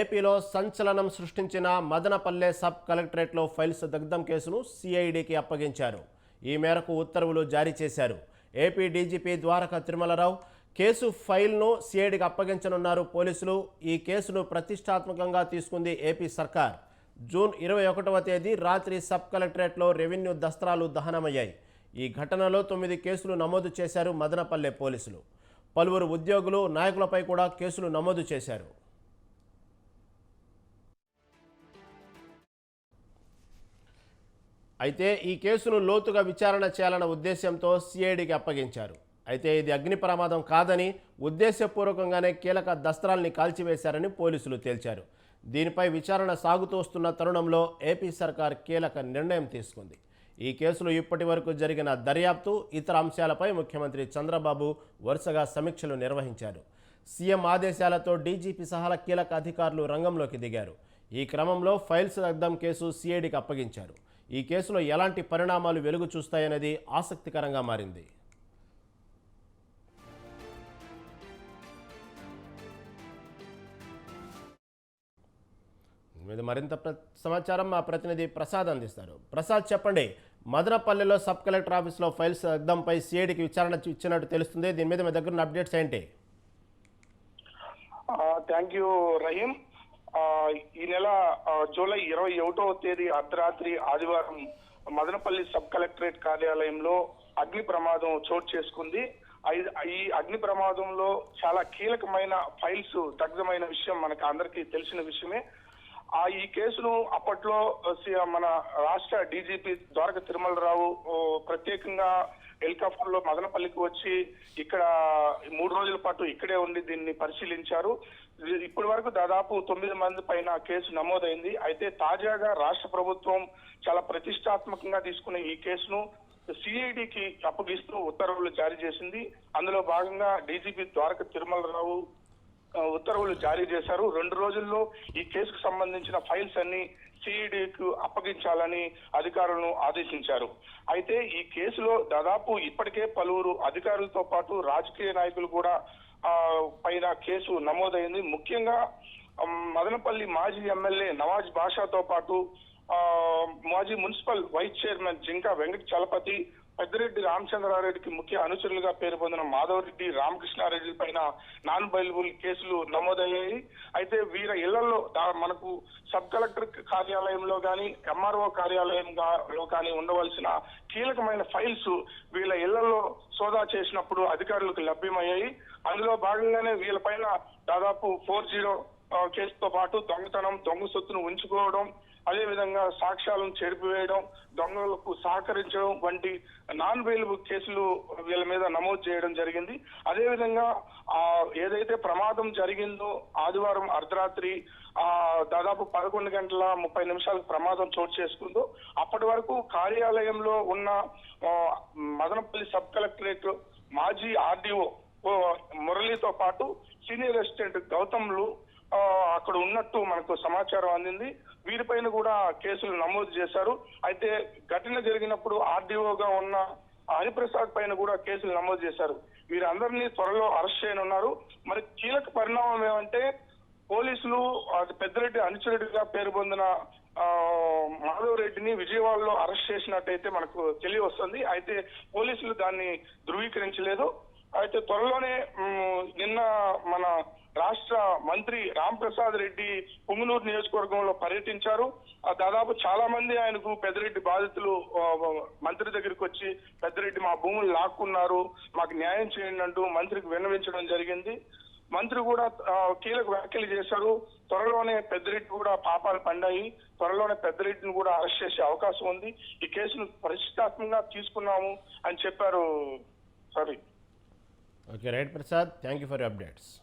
ఏపీలో సంచలనం సృష్టించిన మదనపల్లె సబ్ కలెక్టరేట్లో ఫైల్స్ దగ్ధం కేసును సిఐడికి అప్పగించారు. ఈ మేరకు ఉత్తర్వులు జారీ చేశారు. AP DGP Dwaraka Tirumalarao case ఫైల్ను సిఐడికి అప్పగించనున్నారు పోలీసులు. ఈ కేసును ప్రతిష్టాత్మకంగా తీసుకుంది ఏపీ సర్కార్. జూన్ ఇరవై ఒకటవ తేదీ రాత్రి సబ్ కలెక్టరేట్లో రెవెన్యూ దస్త్రాలు దహనమయ్యాయి. ఈ ఘటనలో తొమ్మిది కేసులు నమోదు చేశారు మదనపల్లె పోలీసులు. పలువురు ఉద్యోగులు నాయకులపై కూడా కేసులు నమోదు చేశారు. అయితే ఈ కేసును లోతుగా విచారణ చేయాలన్న ఉద్దేశంతో సిఐడికి అప్పగించారు. అయితే ఇది అగ్ని ప్రమాదం కాదని ఉద్దేశపూర్వకంగానే కీలక దస్త్రాల్ని కాల్చివేశారని పోలీసులు తేల్చారు. దీనిపై విచారణ సాగుతూ వస్తున్న తరుణంలో ఏపీ సర్కార్ కీలక నిర్ణయం తీసుకుంది. ఈ కేసులో ఇప్పటి వరకు జరిగిన దర్యాప్తు ఇతర అంశాలపై ముఖ్యమంత్రి చంద్రబాబు వరుసగా సమీక్షలు నిర్వహించారు. సీఎం ఆదేశాలతో డీజీపీ సహా కీలక అధికారులు రంగంలోకి దిగారు. ఈ క్రమంలో ఫైల్స్ దగ్ధం కేసు సిఐడికి అప్పగించారు. ఈ కేసులో ఎలాంటి పరిణామాలు వెలుగు చూస్తాయనేది ఆసక్తికరంగా మారింది. దీని మీద మరింత ప్ర- సమాచారం మా ప్రతినిధి ప్రసాద్ అందిస్తారు. ప్రసాద్ చెప్పండి మదనపల్లిలో సబ్ కలెక్టర్ ఆఫీస్లో ఫైల్స్ అద్దంపై సిఐడికి విచారణ ఇచ్చినట్టు తెలుస్తుంది. దీని మీద మీ దగ్గర ఉన్న అప్డేట్స్ ఏంటి? Thank you Rahim. ఈ నెల జూలై ఇరవై ఒకటవ తేదీ అర్ధరాత్రి ఆదివారం మదనపల్లి సబ్ కలెక్టరేట్ కార్యాలయంలో అగ్ని ప్రమాదం చోటు చేసుకుంది. ఐ- ఈ అగ్ని ప్రమాదంలో చాలా కీలకమైన ఫైల్స్ దగ్ధమైన విషయం మనకు అందరికీ తెలిసిన విషయమే. ఆ ఈ కేసును అప్పట్లో మన రాష్ట్ర డీజీపీ ద్వారక తిరుమలరావు ప్రత్యేకంగా హెలికాప్టర్లో మదనపల్లికి వచ్చి ఇక్కడ మూడు రోజుల పాటు ఇక్కడే ఉండి దీన్ని పరిశీలించారు. ఇప్పటి వరకు దాదాపు తొమ్మిది మంది పైన కేసు నమోదైంది. అయితే తాజాగా రాష్ట్ర ప్రభుత్వం చాలా ప్రతిష్టాత్మకంగా తీసుకున్న ఈ కేసును సిఐడికి అప్పగిస్తూ ఉత్తర్వులు జారీ చేసింది. అందులో భాగంగా డీజీపీ ద్వారక తిరుమలరావు ఉత్తర్వులు జారీ చేశారు. రెండు రోజుల్లో ఈ కేసుకు సంబంధించిన ఫైల్స్ అన్ని సిఈడికి అప్పగించాలని అధికారులను ఆదేశించారు. అయితే ఈ కేసులో దాదాపు ఇప్పటికే పలువురు అధికారులతో పాటు రాజకీయ నాయకులు కూడా ఆ, పైన కేసు నమోదైంది. ముఖ్యంగా మదనపల్లి మాజీ ఎమ్మెల్యే నవాజ్ బాషాతో పాటు ఆ, మాజీ municipal vice chairman Jinka Venkata Chalapathi Peddireddy రామచంద్రారెడ్డికి ముఖ్య అనుచరులుగా పేరు పొందిన మాధవరెడ్డి రామకృష్ణారెడ్డి పైన నాన్ బైలబుల్ కేసులు నమోదయ్యాయి. అయితే వీరి ఇళ్ళలో మనకు సబ్ కలెక్టర్ కార్యాలయంలో కానీ ఎంఆర్ఓ కార్యాలయంలో కానీ ఉండవలసిన కీలకమైన ఫైల్స్ వీళ్ళ ఇళ్ళలో సోదా చేసినప్పుడు అధికారులకు లభ్యమయ్యాయి. అందులో భాగంగానే వీళ్ళపైన దాదాపు ఫోర్ జీరో కేసుతో పాటు దొంగతనం దొంగ సొత్తును ఉంచుకోవడం అదే విధంగా సాక్ష్యాలను చెరిపివేయడం దొంగలకు సహకరించడం వంటి నాన్ బెయిలబుల్ కేసులు వీళ్ళ మీద నమోదు చేయడం జరిగింది. అదేవిధంగా ఆ ఏదైతే ప్రమాదం జరిగిందో ఆదివారం అర్ధరాత్రి ఆ దాదాపు పదకొండు గంటల ముప్పై నిమిషాలకు ప్రమాదం చోటు చేసుకుందో అప్పటి వరకు కార్యాలయంలో ఉన్న మదనపల్లి సబ్ కలెక్టరేట్ మాజీ ఆర్డీఓ మురళితో పాటు సీనియర్ అసిస్టెంట్ గౌతమ్లు అక్కడ ఉన్నట్టు మనకు సమాచారం అందింది. వీరిపైన కూడా కేసులు నమోదు చేశారు. అయితే ఘటన జరిగినప్పుడు ఆర్డీఓగా ఉన్న హరిప్రసాద్ పైన కూడా కేసులు నమోదు చేశారు. వీరందరినీ త్వరలో అరెస్ట్ చేయనున్నారు. మరి కీలక పరిణామం ఏమంటే పోలీసులు అది పెద్దరెడ్డి అనుచరుడిగా పేరు పొందిన మాధవ్ రెడ్డిని విజయవాడలో అరెస్ట్ చేసినట్టయితే మనకు తెలియవస్తుంది. అయితే పోలీసులు దాన్ని ధృవీకరించలేదు. అయితే త్వరలోనే నిన్న మన రాష్ట్ర మంత్రి రామ్ ప్రసాద్ రెడ్డి పుంగనూరు నియోజకవర్గంలో పర్యటించారు. దాదాపు చాలా మంది ఆయనకు పెద్దరెడ్డి బాధితులు మంత్రి దగ్గరికి వచ్చి పెద్దరెడ్డి మా భూములు లాక్కున్నారు మాకు న్యాయం చేయండి అంటూ మంత్రికి విన్నవించడం జరిగింది. మంత్రి కూడా కీలక వ్యాఖ్యలు చేశారు. త్వరలోనే పెద్దరెడ్డి కూడా పాపాలు పండాయి. త్వరలోనే పెద్దరెడ్డిని కూడా అరెస్ట్ చేసే అవకాశం ఉంది. ఈ కేసును ప్రతిష్టాత్మకంగా తీసుకున్నాము అని చెప్పారు sorry. Okay, right Prasad, thank you for your updates.